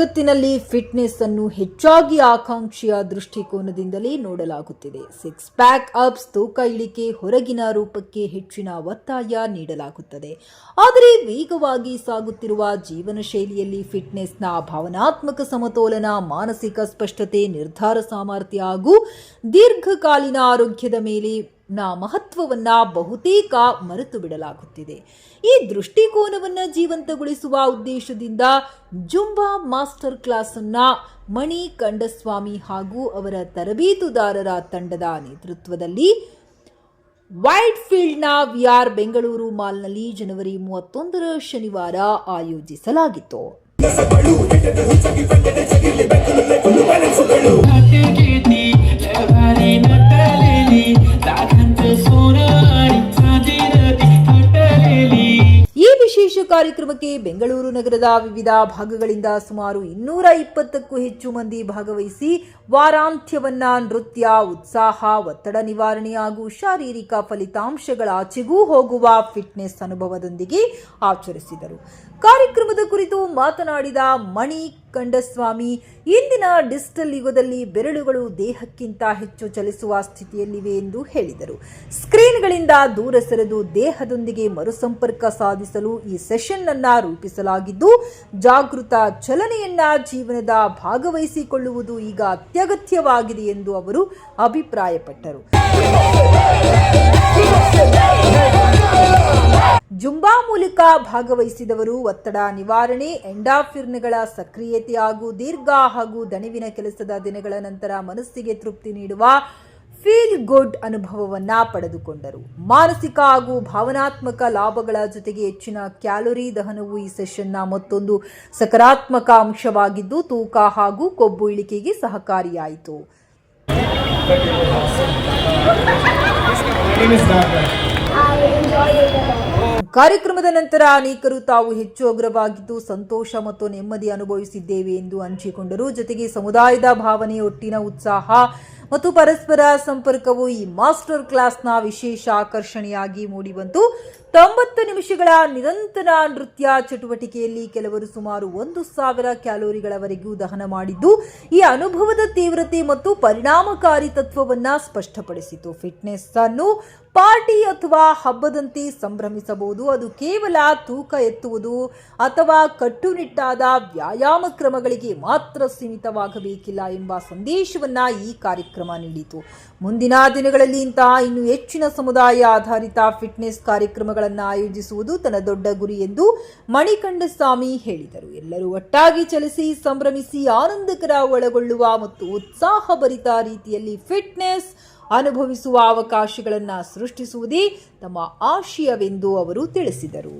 ಜಗತ್ತಿನಲ್ಲಿ ಫಿಟ್ನೆಸ್ ಅನ್ನು ಹೆಚ್ಚಾಗಿ ಆಕಾಂಕ್ಷೆಯ ದೃಷ್ಟಿಕೋನದಿಂದಲೇ ನೋಡಲಾಗುತ್ತಿದೆ. ಸಿಕ್ಸ್ ಪ್ಯಾಕ್ ಅಪ್ಸ್ ತೂಕ ಇಳಿಕೆ ಹೊರಗಿನ ರೂಪಕ್ಕೆ ಹೆಚ್ಚಿನ ಒತ್ತಾಯ ನೀಡಲಾಗುತ್ತದೆ. ಆದರೆ ವೇಗವಾಗಿ ಸಾಗುತ್ತಿರುವ ಜೀವನ ಶೈಲಿಯಲ್ಲಿ ಫಿಟ್ನೆಸ್ನ ಭಾವನಾತ್ಮಕ ಸಮತೋಲನ, ಮಾನಸಿಕ ಸ್ಪಷ್ಟತೆ, ನಿರ್ಧಾರ ಸಾಮರ್ಥ್ಯ ಹಾಗೂ ದೀರ್ಘಕಾಲೀನ ಆರೋಗ್ಯದ ಮೇಲೆ ನ ಮಹತ್ವವನ್ನ ಬಹುತೇಕ ಮರೆತು ಬಿಡಲಾಗುತ್ತಿದೆ ಈ ದೃಷ್ಟಿಕೋನವನ್ನು ಜೀವಂತಗೊಳಿಸುವ ಉದ್ದೇಶದಿಂದ ಜುಂಬಾ ಮಾಸ್ಟರ್ ಕ್ಲಾಸ್ ಅನ್ನ ಮಣಿ ಕಂಡಸ್ವಾಮಿ ಹಾಗೂ ಅವರ ತರಬೇತುದಾರರ ತಂಡದ ನೇತೃತ್ವದಲ್ಲಿ ವೈಟ್ ಫೀಲ್ಡ್ನ ವಿಆರ್ ಬೆಂಗಳೂರು ಮಾಲ್ನಲ್ಲಿ ಜನವರಿ ಮೂವತ್ತೊಂದರ ಶನಿವಾರ ಆಯೋಜಿಸಲಾಗಿತ್ತು. ಕಾರ್ಯಕ್ರಮಕ್ಕೆ ಬೆಂಗಳೂರು ನಗರದ ವಿವಿಧ ಭಾಗಗಳಿಂದ ಸುಮಾರು ಇನ್ನೂರ ಇಪ್ಪತ್ತಕ್ಕೂ ಹೆಚ್ಚು ಮಂದಿ ಭಾಗವಹಿಸಿ ವಾರಾಂತ್ಯವನ್ನ ನೃತ್ಯ, ಉತ್ಸಾಹ, ಒತ್ತಡ ನಿವಾರಣೆ ಹಾಗೂ ಶಾರೀರಿಕ ಫಲಿತಾಂಶಗಳಾಚೆಗೂ ಹೋಗುವ ಫಿಟ್ನೆಸ್ ಅನುಭವದೊಂದಿಗೆ ಆಚರಿಸಿದರು. ಕಾರ್ಯಕ್ರಮದ ಕುರಿತು ಮಾತನಾಡಿದ ಮಣಿ ಕಂಡಸ್ವಾಮಿ ಇಂದಿನ ಡಿಜಿಟಲ್ ಯುಗದಲ್ಲಿ ಬೆರಳುಗಳು ದೇಹಕ್ಕಿಂತ ಹೆಚ್ಚು ಚಲಿಸುವ ಸ್ಥಿತಿಯಲ್ಲಿವೆ ಎಂದು ಹೇಳಿದರು. ಸ್ಕ್ರೀನ್ಗಳಿಂದ ದೂರ ಸರಿದು ದೇಹದೊಂದಿಗೆ ಮರುಸಂಪರ್ಕ ಸಾಧಿಸಲು ಈ ಸೆಷನ್ ಅನ್ನ ರೂಪಿಸಲಾಗಿದ್ದು, ಜಾಗೃತ ಚಲನೆಯನ್ನ ಜೀವನದ ಭಾಗವಹಿಸಿಕೊಳ್ಳುವುದು ಈಗ ಅತ್ಯಗತ್ಯವಾಗಿದೆ ಎಂದು ಅವರು ಅಭಿಪ್ರಾಯಪಟ್ಟರು. ಭಾಗವಹಿಸಿದವರು ಒತ್ತಡ ನಿವಾರಣೆ ಎಂಡಾಫಿರ್ನ್ಗಳ ಸಕ್ರಿಯತೆ ಹಾಗೂ ದೀರ್ಘ ಹಾಗೂ ದಣಿವಿನ ಕೆಲಸದ ದಿನಗಳ ನಂತರ ಮನಸ್ಸಿಗೆ ತೃಪ್ತಿ ನೀಡುವ ಫೀಲ್ ಗುಡ್ ಅನುಭವವನ್ನ ಪಡೆದುಕೊಂಡರು. ಮಾನಸಿಕ ಹಾಗೂ ಭಾವನಾತ್ಮಕ ಲಾಭಗಳ ಜೊತೆಗೆ ಹೆಚ್ಚಿನ ಕ್ಯಾಲೋರಿ ದಹನವು ಈ ಸೆಷನ್ನ ಮತ್ತೊಂದು ಸಕಾರಾತ್ಮಕ ಅಂಶವಾಗಿದ್ದು ತೂಕ ಹಾಗೂ ಕೊಬ್ಬು ಇಳಿಕೆಗೆ ಸಹಕಾರಿಯಾಯಿತು. ಕಾರ್ಯಕ್ರಮದ ನಂತರ ಅನೇಕರು ತಾವು ಹೆಚ್ಚು ಅಗ್ರವಾಗಿದ್ದು ಸಂತೋಷ ಮತ್ತು ನೆಮ್ಮದಿ ಅನುಭವಿಸಿದ್ದೇವೆ ಎಂದು ಹಂಚಿಕೊಂಡರು. ಜೊತೆಗೆ ಸಮುದಾಯದ ಭಾವನೆ ಒಟ್ಟಿನ ಉತ್ಸಾಹ ಮತ್ತು ಪರಸ್ಪರ ಸಂಪರ್ಕವು ಈ ಮಾಸ್ಟರ್ ಕ್ಲಾಸ್ನ ವಿಶೇಷ ಆಕರ್ಷಣೆಯಾಗಿ ಮೂಡಿಬಂತು. ತೊಂಬತ್ತು ನಿಮಿಷಗಳ ನಿರಂತರ ನೃತ್ಯ ಚಟುವಟಿಕೆಯಲ್ಲಿ ಕೆಲವರು ಸುಮಾರು ಒಂದು ಸಾವಿರ ಕ್ಯಾಲೋರಿಗಳವರೆಗೂ ದಹನ ಮಾಡಿದ್ದು, ಈ ಅನುಭವದ ತೀವ್ರತೆ ಮತ್ತು ಪರಿಣಾಮಕಾರಿ ತತ್ವವನ್ನ ಸ್ಪಷ್ಟಪಡಿಸಿತು. ಫಿಟ್ನೆಸ್ ಅನ್ನು ಪಾರ್ಟಿ ಅಥವಾ ಹಬ್ಬದಂತೆ ಸಂಭ್ರಮಿಸಬಹುದು. ಅದು ಕೇವಲ ತೂಕ ಎತ್ತುವುದು ಅಥವಾ ಕಟ್ಟುನಿಟ್ಟಾದ ವ್ಯಾಯಾಮ ಕ್ರಮಗಳಿಗೆ ಮಾತ್ರ ಸೀಮಿತವಾಗಬೇಕಿಲ್ಲ ಎಂಬ ಸಂದೇಶವನ್ನ ಈ ಕಾರ್ಯಕ್ರಮ ನೀಡಿತು. ಮುಂದಿನ ದಿನಗಳಲ್ಲಿ ಇಂತಹ ಇನ್ನು ಹೆಚ್ಚಿನ ಸಮುದಾಯ ಆಧಾರಿತ ಫಿಟ್ನೆಸ್ ಕಾರ್ಯಕ್ರಮಗಳನ್ನು ಆಯೋಜಿಸುವುದು ತನ್ನ ದೊಡ್ಡ ಗುರಿ ಎಂದು ಮಣಿಕಂಡಸ್ವಾಮಿ ಹೇಳಿದರು. ಎಲ್ಲರೂ ಒಟ್ಟಾಗಿ ಚಲಿಸಿ ಸಂಭ್ರಮಿಸಿ ಆನಂದಕರ ಒಳಗೊಳ್ಳುವ ಮತ್ತು ಉತ್ಸಾಹಭರಿತ ರೀತಿಯಲ್ಲಿ ಫಿಟ್ನೆಸ್ ಅನುಭವಿಸುವ ಅವಕಾಶಗಳನ್ನು ಸೃಷ್ಟಿಸುವುದೇ ತಮ್ಮ ಆಶಯವೆಂದು ಅವರು ತಿಳಿಸಿದರು.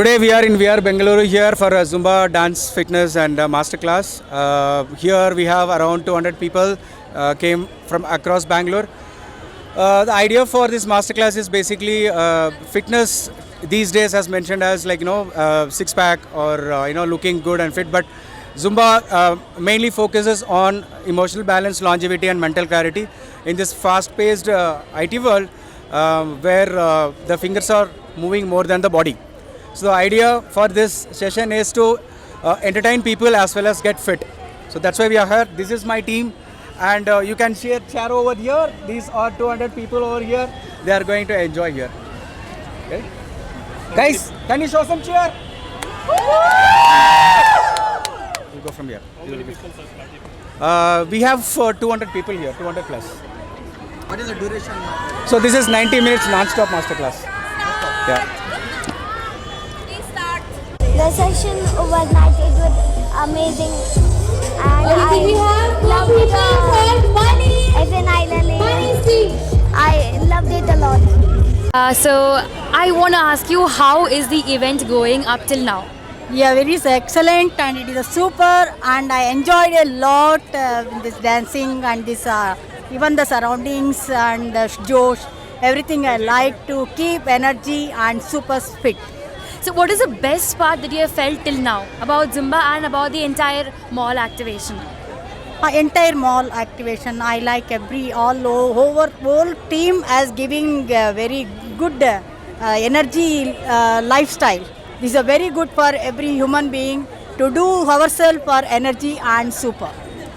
Today we are in VR Bengaluru here for a Zumba dance fitness and uh, masterclass. Uh, here we have around 200 people uh, came from across Bangalore. Uh, the idea for this masterclass is basically uh, fitness these days as mentioned as like you know uh, six pack or uh, you know looking good and fit but Zumba uh, mainly focuses on emotional balance, longevity, and mental clarity in this fast paced uh, IT world um, where uh, the fingers are moving more than the body. So, the idea for this session is to uh, entertain people as well as get fit. So, that's why we are here. This is my team, and uh, you can see a chair over here. These are 200 people over here. They are going to enjoy here. Okay. Guys, can you show some cheer? We'll go from here. Uh, we have uh, 200 people here, 200 plus. What is the duration? So this is 90 minutes non-stop masterclass. Yeah. The session was nice. It was amazing. And I we have loved two people called the Money. adrenaline. Money Steve. I loved it a lot. Uh, so I want to ask you how is the event going up till now? Yeah, it is excellent and it is a super and I enjoyed a lot uh, this dancing and this uh, even the surroundings and the Josh, everything I like to keep energy and super fit. So, what is the best part that you have felt till now about Zumba and about the entire mall activation? Uh, entire mall activation, I like every all over whole team as giving uh, very good uh, energy uh, lifestyle. This is very good for every human being to do ourselves for energy and super.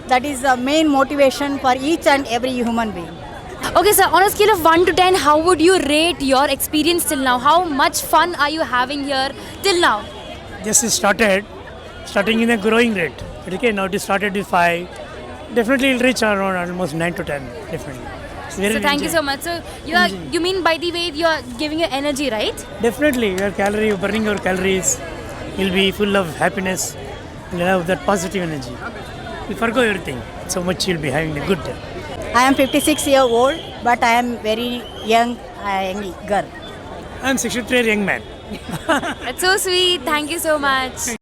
That is the main motivation for each and every human being. Okay, sir, on a scale of 1 to 10, how would you rate your experience till now? How much fun are you having here till now? just started, starting in a growing rate. Okay, now it started with five. Definitely, it'll reach around almost nine to ten. Definitely. Very So, thank you so much. So, you are you mean by the way you are giving your energy, right? Definitely, your calorie, you're burning your calories. You'll be full of happiness. You'll have that positive energy. You forgo everything. So much you'll be having a good day. I am 56 year old, but I am very young, uh, young girl. I'm 63 young man. That's so sweet. Thank you so much.